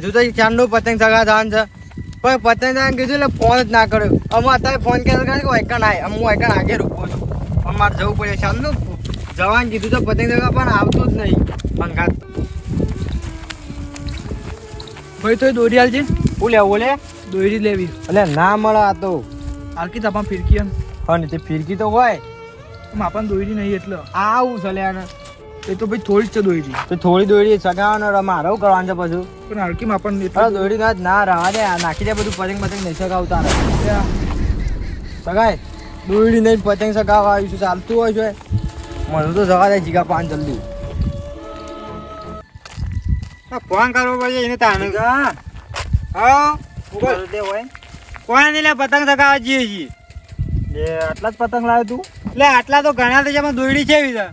કીધું તો ચાંદનો પતંગ સગા ધાન છે. પણ પતંગ ચગાવવાનું કીધું એટલે ફોન જ ના કર્યો. અમે અત્યારે ફોન કર્યો કે વાયકણ આય. હું વાયકણ આગે રૂપો છું. પણ મારે જવું પડે ચાંદનું. જવાનું કીધું તો પતંગ સગા પણ આવતું જ નહીં. પંખાત. ભાઈ તો દોરી હાલ હું ઓલે લે દોરી લેવી. એટલે ના મળે આ તો. હાલકી તાપા ફિરકી હા ને તે ફિરકી તો હોય. માપાને દોરી નહીં એટલે. આવું છે લે આને. એ તો ભાઈ થોડી જ છે દોયડી. તો થોડી દોડી સગાવાનો મારે શું કરવાનું છે પછી? પણ હાલકી માપાને અરે દોડી ના ના રવા દે નાખી દે બધું પતંગ પતંગ નહીં સગાવતા સગાય દોયડી નહીં પતંગ ચગાવવા આવ્યું છે ચાલતું હોય છે. મને તો સગા દે જીગા પાન જલ્દી. ફોન કરવો પડશે એને તાને હા? કોણ એટલે પતંગ ચગાવવા જઈએ છીએ. આટલા જ પતંગ લાવ્યો તું? એટલે આટલા તો ઘણા તો પણ દોડી છે એવી છે.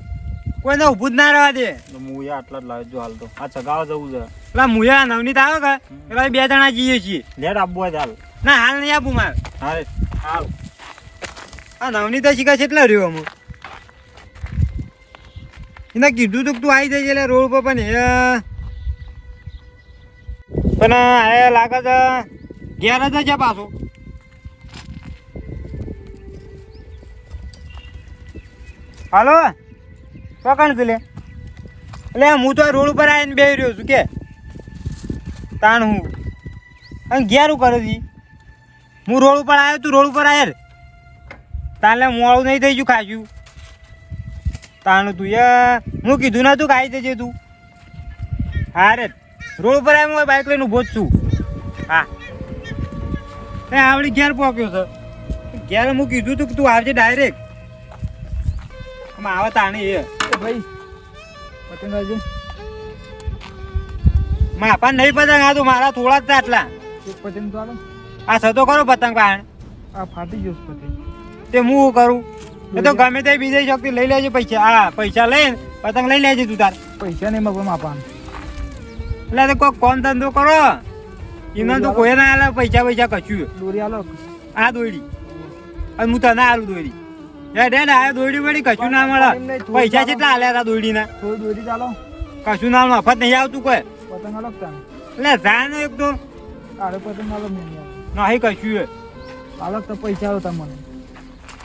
કોઈને ઊભું જ ના રહેવા દે. મુયા આટલા જ લાવ્યો જો હાલ તો. આ ગાવ જવું છે. પેલા મુયા નવનીત આવે કે? પેલા બે જણા જઈએ છીએ. લેટ આપવું હોય હાલ. ના હાલ નહીં આપું મારે. હાલ હાલ. આ નવની તો શીખા કેટલા રહ્યો અમુક એને કીધું તું તું આવી જઈએ એટલે રોડ પર પણ હે. પણ એ લાગે છે ઘેર જ છે પાછો. હાલો? પકડ લે. એટલે હું તો રોડ ઉપર આવીને બેહી રહ્યો છું, કે. તાણ હું. અને ઘેરું કરે છે હું રોડ ઉપર આવ્યો, તું રોડ ઉપર આવ્યો તાલે મોડું નહીં થઈ ગયું, ખાજું. તાણું તું, એ, હું કીધું ના તું ખાઈ જજે તું. હા રે, રોડ ઉપર આવ્યો, હું બાઇક લઈને ઊભો જ છું. હા. એ આવડી ઘેર પહોંચ્યો છે. ઘેર હું કીધું તું કે તું આવજે ડાયરેક્ટ આમાં આવે તાણે એ ભાઈ. પતંગાજી. માપા નહીં પતંગ આ તો મારા થોડા જ આટલા. એક પતંગ તો આ સતો કરો પતંગ પાણ આ ફાટી ગયો પતંગ. તે હું શું કરું? એ તો ગમે તે બીજે શક્તિ લઈ લેજે પૈસા. હા પૈસા લઈને પતંગ લઈ લેજે તું તાર. પૈસા નહીં મગવા માપા એટલે તો કોઈ કોમ ધંધો કરો. એમને તો કોઈ ના આલે પૈસા પૈસા કશું. દોરી આલો. આ દોરી અને હું તને આલું દોડી હેડ હેડ આ દોડી વળી કશું ના મળે. પૈસા કેટલા આલ્યા તા દોડી થોડી દોરી ચાલો. કશું ના મફત નહીં આવતું કોઈ. પતંગ આલો એટલે જા એક તો. આરે પતંગ આલો આલો. નહીં કશું એ. આલો તો પૈસા આલો તમને.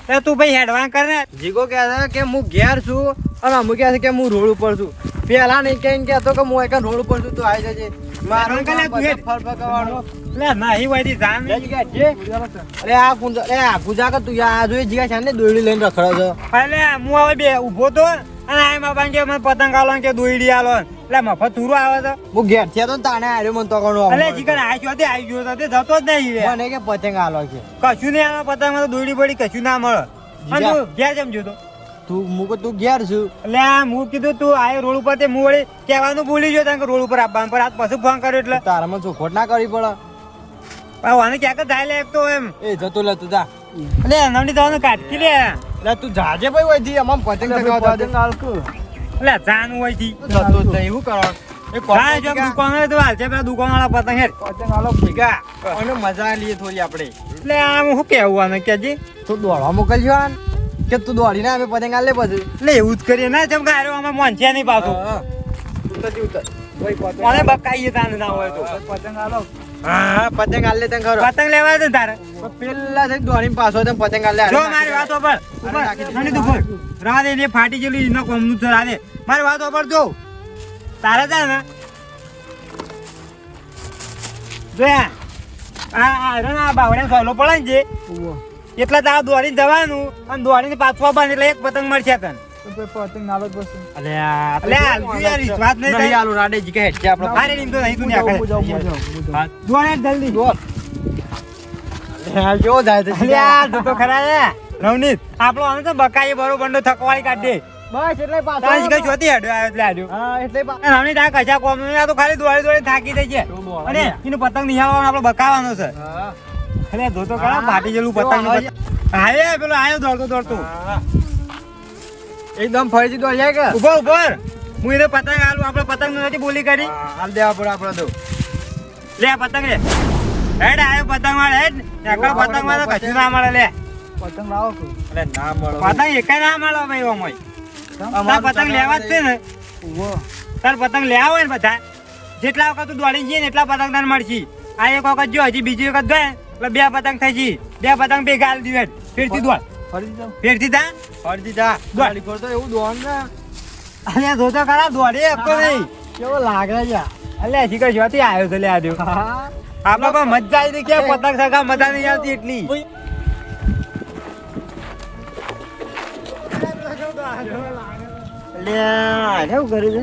એ તું ભાઈ હેડવાન કર ને. જીગો કહે છે કે હું ઘેર છું અને અમુક કહે છે કે હું રોડ ઉપર છું. પેલા નહીં કહીને કહેતો કે હું એક રોડ ઉપર છું તું આવી જજે. મારું લે, તું હેડ. ફળ પકવવાનું. એટલે નહીં વળી જા ને. દોરી આલો અરે આ કુંજ અરે આ ગુજા કે તું યા જોઈ જીગા છે ને દોડી લઈને રખડો છો. એટલે હું હવે બે ઊભો તો અને આ એમાં બાંગે મને પતંગ આલો કે દોયડી આલો. એટલે મફત તુરો આવે તો. હું ઘેર છે તો તાણે આર્યો મને તો કોનો એટલે જીગર આ જો તે આવી ગયો તો તે જતો જ નહીં મને કે પતંગ આલો છે. કશું નહીં આલો પતંગ તો દોયડી પડી કશું ના મળે. અને તું ઘેર જેમ જોતો તું મુકો તું ઘેર છું. એટલે આ હું કીધું તું આ રોડ ઉપર તે હું વળી કહેવાનું ભૂલી ગયો તને રોડ ઉપર આવવાનું પર આજ પછી ફોન કર્યો એટલે. તારામાં ચોખોટ ના કરવી પડે. આને ક્યાંક જાય લે એક તો એમ. એ જતો લે તું જા. એટલે નવની દવાનું કાટકી લે. એટલે તું જાજે ભાઈ હોય જી અમામ પતંગ ચગાવતા પતંગ આલકો એટલે જાન હોય જી. જતો જ એવું કરો? એ કોણ જો દુકાન હે તો હાલ છે પેલા દુકાન વાળા પતંગ હે પતંગ આલો ભેગા. અને મજા લઈએ થોડી આપણે. એટલે આમ શું કેવું આને કે જી? તું દોડવા મોકલજો આન. કે તું દોડીને અમે પતંગ આલે પછી એટલે એવું જ કરીએ ના જેમ કે આરો અમે મોંચ્યા નહીં પાછું ભાઈ પતંગ મને બકાઈએ તાને ના હોય તો પતંગ આલો હા પતંગ આલે તને ખરો પતંગ લેવા તારે પેલા દોડીને પાછો તને પતંગ આલે જો મારી વાતો પર તું રાધે ને ફાટી ગયેલી કોમ કોમનું છે રાધે મારી વાતો પર જો તારે જા ને જો આ આ રણ બાવડે ખાલો પડે ને જે એટલે તારે દોડીને જવાનું અને દોડીને પાછું આવવાનું એટલે એક પતંગ મળશે તને. પતંગ આલો બસ અલે અલે યાર વિશ્વાસ નહીં થાય. આલો રાડે જી કે હેડ આપણો અરે નીમ તો નહીં તું હું ને જાઉં, હું જાઉં, હું જાઉં. દોડ જલ્દી. દોડ જો જાય તો યાર તું તો ખરા છે. નવનીત આપણો આને તો બકાઈ બરો બંડો થકવાળી કાઢી બસ એટલે પાછો તાજ કઈ જોતી હેડ્યો આવ્યો એટલે આડ્યો હા એટલે નવનીત આ કચા કોમ આ તો ખાલી દોડી દોડી થાકી થઈ છે અને એનું પતંગ નિહાળવાનો આપણે બકાવાનો છે. અરે જો તો ખરા ફાટી ગયેલું પતંગ આયે પેલો આયો દોડતો દોડતો. એકદમ ફરીથી દોડ જાય કે? ઊભો ઊભો. હું એને પતંગ આલું આપણે પતંગ નથી બોલી કરી. હાલ દેવા પડે આપણે તો લે પતંગ લે હેડ આયો પતંગ વાળ હેડ. એકલો પતંગમાં તો કશું ના મળે લે. પતંગ લાવો તું. અરે ના મળે. પતંગ એકે ના મળે ભાઈ ઓમય અમાર પતંગ લેવા જ છે ને. ઊભો. તાર પતંગ લેવા હોય ને બધા. જેટલા વખત તું દોડી જઈએ ને એટલા પતંગ તને મળશે. આ એક વખત જો હજી બીજી વખત ગયે એટલે બે પતંગ થઈ ગઈ. બે પતંગ બે ગાલ દીવે ફેરતી દોડ. ફરી જાવ ફેરતી તા ફરતી જા. ગાડી ફરતો તો એવું દોડ ને. અરે જો તો ખરા દોડે આપતો નહીં. કેવો લાગે છે. અલ્યા શીખર જોતી આવ્યો તો લે હા. આપણે પણ મજા આવી કે પતંગ સગા મજા નહીં આવતી એટલી. કેવું કર્યું છે?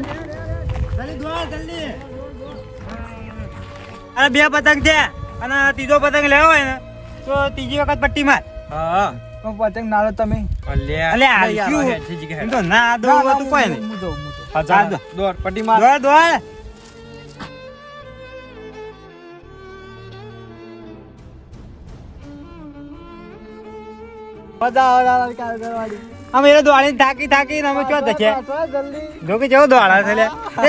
જલ્દી દોડ જલ્દી. અરે બે પતંગ છે. અને ત્રીજો પતંગ લેવો હોય ને તો ત્રીજી વખત પટ્ટી માર. હા. પતંગ નાળો તમે. તો ના દો તું કોઈ નહીં હું જાઉં, હું જાઉં. હા, જા, દોડ. દોડ પટ્ટી માર. દોર દોર. મજા આવે કાલ કરવાની અમે એને દોડીને થાકી થાકી અમે ચો છે તો જો કે જેવો દોડા છે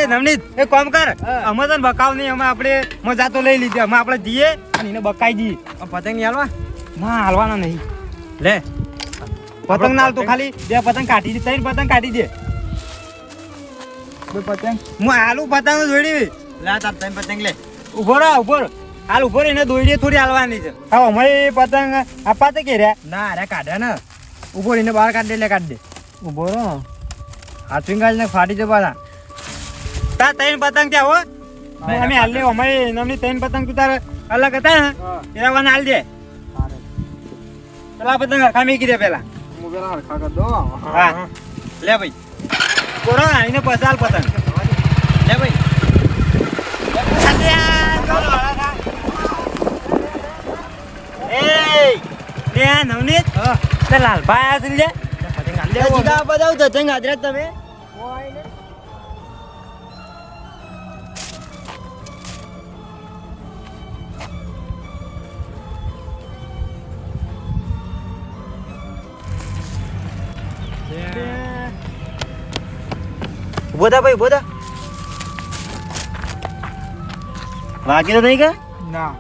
એ નવનીત એ કોમ કર. અમે તને બકાવ નહીં અમે આપણે મજા તો લઈ લીધી. અમે આપણે જઈએ અને એને બકાઈ દઈએ પતંગ નહીં હાલવા? ના હાલવાના નહીં. લે. પતંગ ના હાલતો ખાલી બે પતંગ કાઢી દે ત્રણ પતંગ કાઢી દે. બે પતંગ. હું હાલું પતંગ દોડી લે તાર ત્રણ પતંગ લે. ઊભો રહો ઊભો હાલ ઊભો રહીને દોડી થોડી હાલવાની છે. હા અમે પતંગ આપવા તો કે રે ના અરે કાઢે ને. ઊભો રહીને બહાર કાઢ દે એટલે કાઢ દે. ઊભો રહો. હાથવી ગાજ ને ફાટી દે પાછા. તાર ત્રણ પતંગ ત્યાં હો. અમે હાલ લે અમે એમની ત્રણ પતંગ તું તારે અલગ હતા ને હા. વાને હાલ દે. પેલા પતંગ હરખા મેકી દે પેલા. હું પેલા હરખા કર દો હા. લે ભાઈ. કોરો આઈને પચાલ પતંગ. લે ભાઈ. એ નવનીત? નવનીત તે લાલભાઈ આ લે પતંગ હાલ દે જીગા બતાવ તો તંગ હાજર તમે. બોધા ભાઈ બોધા વાગી તો નહીં કે? ના.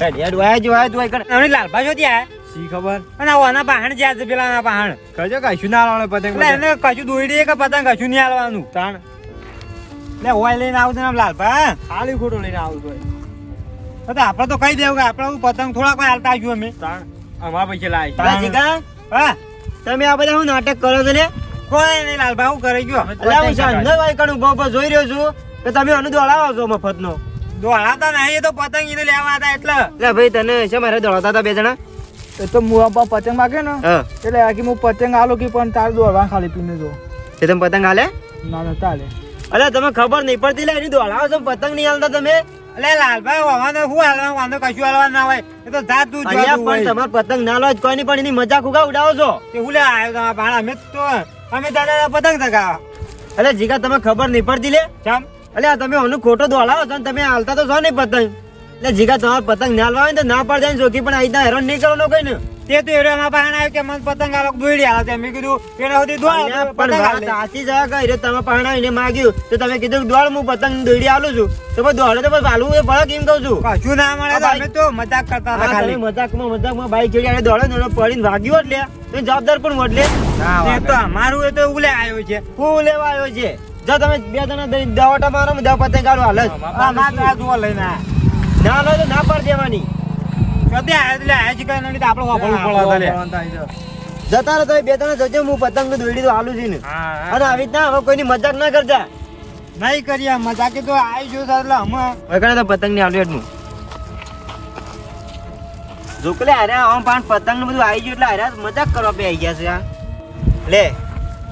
હેડ હેડ વાય જો વાય તું વાય કર નવની લાલભાઈ જો ત્યાં સી ખબર? અને ઓના પહાણ જ્યાં છે પેલા પહાણ. કજો કશું ના લાવવાનું પતંગ એટલે એને કશું દોડી કે પતંગ કશું નહીં આવવાનું તાણ. એટલે ઓય લઈને આવું તને લાલભા ખાલી ખોટું લઈને આવું તો. તો આપણે તો કહી દેવું કે આપણે પતંગ થોડાક હાલતા આવ્યું અમે. તાણ અમારા પૈસા લાય તાણ. હા? તમે આ બધા હું નાટક કરો છો ને? કોઈ નહીં લાલભા હું કરી ગયો. હું સાંજનો વાયકાનું બહુ જોઈ રહ્યો છું કે તમે અનુ દોડાવો છો મફતનો? દોડાતા નહીં એ તો પતંગ એને લેવા હતા એટલે. એટલે ભાઈ તને છે મારે દોડાતા હતા બે જણા. એ તો મુઆ પા પતંગ માગે ને એટલે આખી હું પતંગ આલો કે પણ તાર દોડવા ખાલી પીને જો. એ તમે પતંગ હાલે ના ના ચાલે અરે તમે ખબર નહીં પડતી લે એની દોડાવો છો પતંગ નહીં હાલતા તમે? અલે લાલભાઈ વાવાનો શું હાલવા વાંધો કશું હાલવા ના હોય. એ તો જાત તું જો પણ તમાર પતંગ ના લો જ કોઈ નહીં પણ એની મજાક ઉગા ઉડાવો છો. કે હું લે આવ્યો તમારા ભાણા અમે તો અમે દાદા પતંગ તકા અલે જીગા તમે ખબર નહીં પડતી લે. ચમ? અલે તમે અનુ ખોટો દોડાવો છો તમે હાલતા તો છો નહીં પતંગ. એટલે જીગા તમારે પતંગ ના હાલવા ને તો ના પડ જાય ચોકી પણ આ રીતના હેરાન નહીં કરો કઈ ને તે તો એરો એમાં ભાણ આવ્યો કે મન પતંગ આલો દોડી હાલ મેં કીધું એના સુધી દોડ પણ પતંગ હાલ વાત સાચી છે કે રે તમે પાણા આવીને માગ્યું? તો તમે કીધું દોડ હું પતંગ દોડી આલું છું. તો પછી દોડે તો પછી આલું એ ભલે કેમ કહું છું. કશું ના મળે તો અમે તો મજાક કરતા હતા ખાલી. માં મજાકમાં મજાકમાં બાઈક ચડી આડે દોડે ને પડીને વાગ્યું એટલે? તો જવાબદાર પણ વડલે તો અમારું એ તો ઉલે આવ્યો છે. હું લેવા આવ્યો છે. જો તમે બે જણા દવાટા મારો દવા પતંગ કાઢો હાલ આ જુઓ લઈને. ના લો તો ના પાડ દેવાની. જતા રહો બે જજો હું પતંગ દોડી તો હાલું છું ને. અને આવી રીતના હવે કોઈની મજાક ના કરતા. નહીં કરીએ મજાકે તો આવી જો એટલે તો પતંગની એટલું જોકલે હારે આમ પણ પતંગ ને બધું આવી ગયું એટલે હારે મજાક કરવા પે આવી ગયા છે આ લે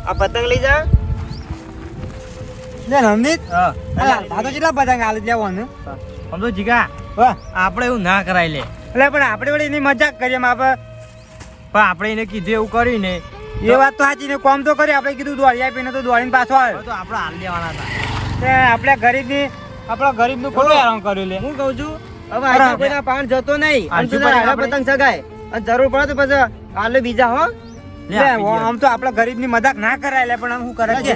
આ પતંગ લઈ જા. લે નવનીત હા. આ તો કેટલા પતંગ હાલ લેવાનું આમ તો જીગા. આપણે એવું ના કરાય લે. એટલે પણ આપણે વળી એની મજાક કરીએ આપણે પણ આપણે એને કીધું એવું કર્યું ને એ વાત તો સાચી ને કોમ તો કરી આપણે કીધું દોડી આપીને તો દોડીને પાછો આવ્યો તો આપણે હાલ લેવાના હતા. આપણે ગરીબની આપણા ગરીબનું ખોટું આરામ કર્યું લે. હું કહું છું હવે. આજે કોઈના પાન જતો નહીં. અને તું પતંગ સગાય અને જરૂર પડે તો પછી હાલે બીજા હો. આમ તો આપણા ગરીબની મજાક ના કરાય લે પણ આમ શું કરે છે?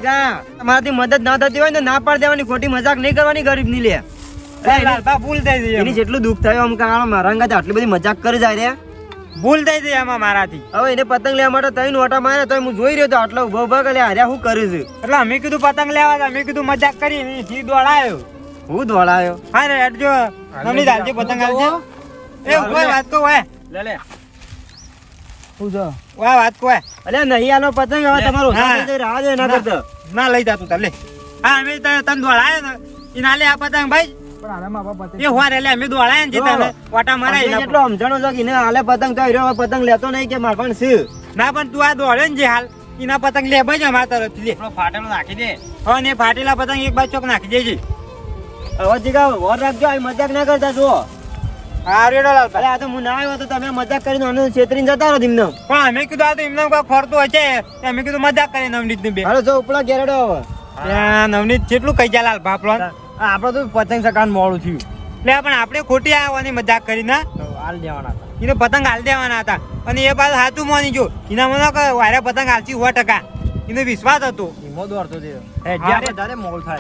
તમારાથી મદદ ના થતી હોય ને ના પાડ દેવાની ખોટી મજાક નહીં કરવાની ગરીબની લે. ભૂલ થઈ ગઈ એની જેટલું દુઃખ થયું આમ કાળ મારા અંગાતે આટલી બધી મજાક કરી જાય રે. ભૂલ થઈ ગઈ એમાં મારાથી. હવે એને પતંગ લેવા માટે તઈ નોટા માર્યા તો હું જોઈ રહ્યો હતો આટલો ઊભો ઊભો કે હાર્યા હું કર્યું છું? એટલે અમે કીધું પતંગ લેવા. અમે કીધું મજાક કરી ને જી દોડાયો. હું દોડાયો? હા રે હેડજો. નવની દાલજી પતંગ આવજો એ કોઈ વાત કો વાય લે લે. શું છે વાય વાત કો વાય અલે નહીં આનો પતંગ હવે તમારો જાય, રાહ દે એના ના. ના લઈ જા તું લે. હા અમે તને દોડાયો ને એના લે આ પતંગ ભાઈ. પણ આને મા બાપ પતંગ એ હોર એટલે અમે દોડાયા ને જે તને વાટા મારે સમજણો છે કે એને હાલે પતંગ તો હીરો પતંગ લેતો નહીં કે માર પણ છે ના પણ તું આ દોડ્યો ને જે હાલ એના પતંગ લે ભાઈ અમારા તરફથી લે. ફાટેલો નાખી દે. હા ને ફાટેલા પતંગ એક બાજુ ચોક નાખી દેજે. હવે જીગા વોર રાખજો આ મજાક ના કરતા હા રેડો લાલ અરે આ તો હું ના આવ્યો તો તમે મજાક કરીને અને છેતરીને જતા રહો તેમને પણ અમે કીધું આ તો એમને કોઈ ખોરતું હશે. અમે કીધું મજાક કરી નવનીતની બે. હાલો જો ઉપલા ઘેરડો હવે. નવનીત કેટલું કઈ જાય લાલ બાપલો આપડે તો પતંગ સકાન મોડું થયું. એટલે પણ આપણે ખોટી આવવાની મજાક કરી ના. હાલ દેવાના હતા. એને પતંગ હાલ દેવાના હતા. અને એ બાદ સાચું માની જો એના મને કે વારે પતંગ હાલતી સો ટકા. એનો વિશ્વાસ હતો. ધીમો દોડતો થયો હે, જ્યારે- મોડ થાય.